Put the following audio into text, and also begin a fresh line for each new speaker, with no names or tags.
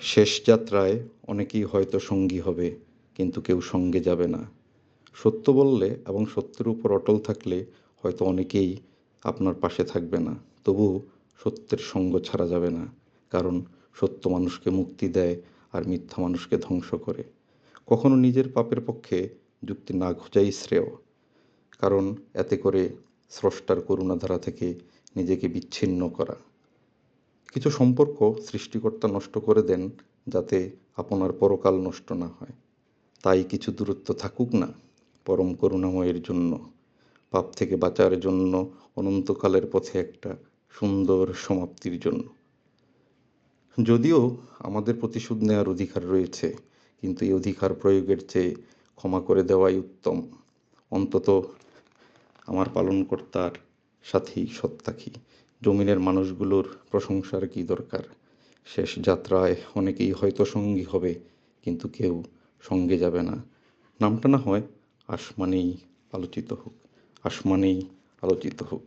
শেষ যাত্রায় অনেকেই হয়তো সঙ্গী হবে, কিন্তু কেউ সঙ্গে যাবে না। সত্য বললে এবং সত্যের উপর অটল থাকলে হয়তো অনেকেই আপনার পাশে থাকবে না। তবু সত্যের সঙ্গ ছাড়া যাবে না, কারণ সত্য মানুষকে মুক্তি দেয় আর মিথ্যা মানুষকে ধ্বংস করে। কখনো নিজের পাপের পক্ষে যুক্তি না খোঁজাই শ্রেয়, কারণ এতে করে স্রষ্টার করুণাধারা থেকে নিজেকে বিচ্ছিন্ন করা। কিছু সম্পর্ক সৃষ্টিকর্তা নষ্ট করে দেন যাতে আপনার পরকাল নষ্ট না হয়। তাই কিছু দূরত্ব থাকুক না পরম করুণাময়ের জন্য। পাপ থেকে বাঁচার জন্য অনন্তকালের পথে একটা সুন্দর সমাপ্তির জন্য। যদিও আমাদের প্রতিশোধ নেওয়ার অধিকার রয়েছে, কিন্তু এই অধিকার প্রয়োগের চেয়ে ক্ষমা করে দেওয়াই উত্তম। অন্তত আমার পালনকর্তার সাথেই থাকি। জমিনের মানুষগুলোর প্রশংসার কি দরকার? শেষ যাত্রায় অনেকেই হয়তো সঙ্গী হবে, কিন্তু কেউ সঙ্গে যাবে না। নামটা না হয় আসমানেই আলোচিত হোক, আসমানেই আলোচিত হোক।